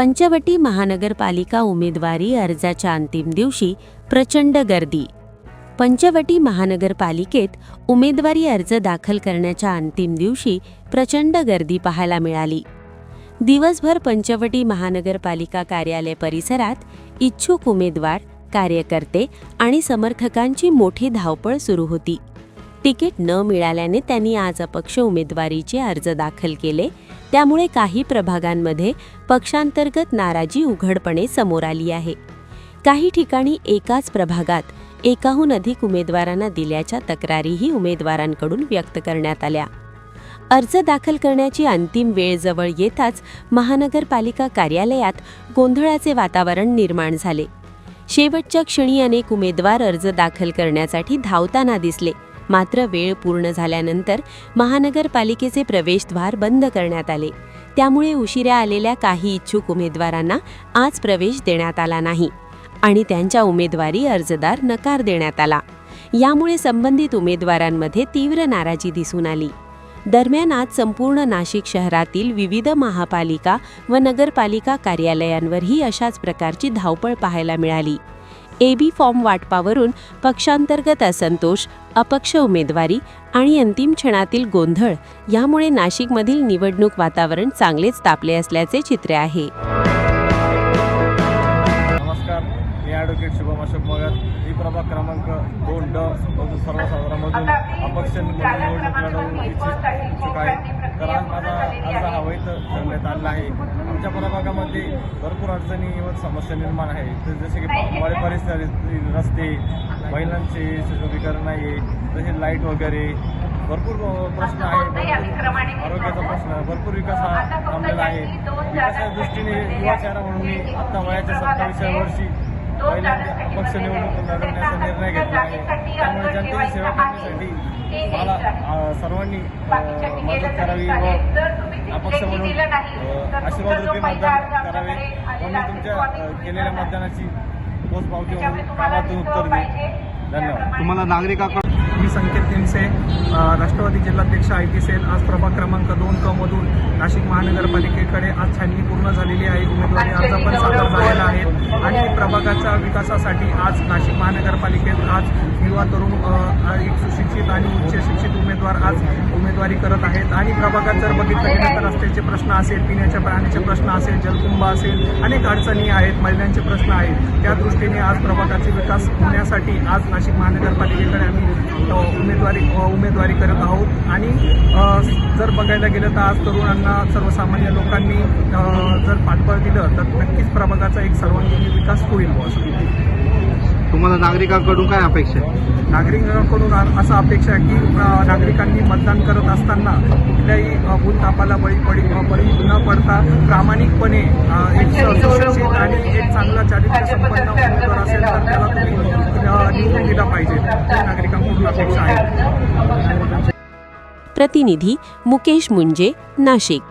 पंचवटी महानगरपालिका उमेदवारी अर्जाच्या अंतिम दिवशी प्रचंड गर्दी. पंचवटी महानगरपालिकेत उमेदवारी अर्ज दाखल करण्याच्या अंतिम दिवशी प्रचंड गर्दी पाहायला मिळाली. दिवसभर पंचवटी महानगरपालिका कार्यालय परिसरात इच्छुक उमेदवार कार्यकर्ते आणि समर्थकांची मोठी धावपळ सुरू होती. तिकीट न मिळाल्याने त्यांनी आज अपक्ष उमेदवारीचे अर्ज दाखल केले त्यामुळे काही प्रभागांमध्ये पक्षांतर्गत नाराजी उघडपणे समोर आली आहे. काही ठिकाणी एकाच प्रभागात एकाहून अधिक उमेदवारांना दिल्याच्या तक्रारीही उमेदवारांकडून व्यक्त करण्यात आल्या. अर्ज दाखल करण्याची अंतिम वेळ जवळ येताच महानगरपालिका कार्यालयात गोंधळाचे वातावरण निर्माण झाले. शेवटच्या क्षणी अनेक उमेदवार अर्ज दाखल करण्यासाठी धावताना दिसले. मात्र वेळ पूर्ण झाल्यानंतर महानगरपालिकेचे प्रवेशद्वार बंद करण्यात आले. त्यामुळे उशिरा आलेल्या काही इच्छुक उमेदवारांना आज प्रवेश देण्यात आला नाही आणि त्यांच्या उमेदवारी अर्जदार नकार देण्यात आला. यामुळे संबंधित उमेदवारांमध्ये तीव्र नाराजी दिसून आली. दरम्यान आज संपूर्ण नाशिक शहरातील विविध महापालिका व नगरपालिका कार्यालयांवरही अशाच प्रकारची धावपळ पाहायला मिळाली. ए बी फॉर्म वाटपावरून पक्षांतर्गत असंतोष अपक्ष उमेदवारी आणि अंतिम क्षणातील गोंधळ यामुळे नाशिकमधील निवडणूक वातावरण चांगलेच तापले असल्याचे चित्र आहे. नमस्कार मी ॲडव्होकेट शुभम अशोक मगर ही प्रभाग क्रमांक दोन ड मधून सर्वसाधारणमधून अपक्ष निवडणूक लढवू इच्छित आहे. तर आज माझा अर्ज हा वैध ठरण्यात आलेला आहे. आमच्या प्रभागामध्ये भरपूर अडचणी व समस्या निर्माण आहे. तर जसे की वाडे परिसर रस्ते महिलांचे सुशोभीकरण आहे तसेच लाइट वगैरे. भरपूर प्रश्न आहे भरपूर आरोग्याचा प्रश्न भरपूर विकास हा थांबलेला आहे. विकासाच्या दृष्टीने युवा चेहरा म्हणून मी आता वयाच्या सत्तावीसव्या वर्षी पहिल्यांदा पक्ष निवडणूक लढवण्याचा निर्णय घेतला आहे त्यामुळे जनतेची सेवा करण्यासाठी मला सर्वांनी मदत करावी व अपक्ष म्हणून अ, आशीर्वाद रूपी मतदान करावे व मी तुमच्या केलेल्या मतदानाची पोचपावती म्हणून कामातून उत्तर देईन धन्यवाद तुम्हाला नागरिकाकडून मी संकेत निमसे राष्ट्रवादी जिल्हाध्यक्ष आय टी सेल आज प्रभाग क्रमांक दोन क मधून नाशिक महानगरपालिकेकडे आज छाननी पूर्ण झालेली आहे. उमेदवारी अर्ज पण सादर झालेला आहे. आणि प्रभागाच्या विकासासाठी आज नाशिक महानगरपालिकेत आज युवा तरुण एक सुशिक्षित आणि उच्च शिक्षित उमेदवार आज उमेदवारी करत आहेत. आणि प्रभागात जर बघितलं गेलं तर रस्त्याचे प्रश्न असेल पिण्याच्या पाण्याचे प्रश्न असेल जलकुंभ असेल अनेक अडचणी आहेत महिलांचे प्रश्न आहेत. त्या दृष्टीने आज प्रभागाचे विकास होण्यासाठी आज नाशिक महानगरपालिकेकडे आम्ही उमेदवारी उमेदवारी करत आहोत. आणि जर बघायला गेलं तर आज तरुणांना सर्वसामान्य लोकांनी जर पाठबळ दिलं तर नक्कीच प्रभागाचा एक सर्वांगीण विकास होईल. असं तुम्हाला नागरिकांकडून काय अपेक्षा आहे? नागरिकांकडून असा अपेक्षा आहे की नागरिकांनी मतदान करत असताना कुठल्याही अ, भूलथापाला बळी पडी बळी न पडता प्रामाणिकपणे एक सुशिक्षित आणि एक चांगला चारित्र्य संपन्न उमेदवार असेल तर त्याला तुम्ही निवडून दिला पाहिजे. ही नागरिकांकडून अपेक्षा आहे. प्रतिनिधी मुकेश मुंजे नाशिक.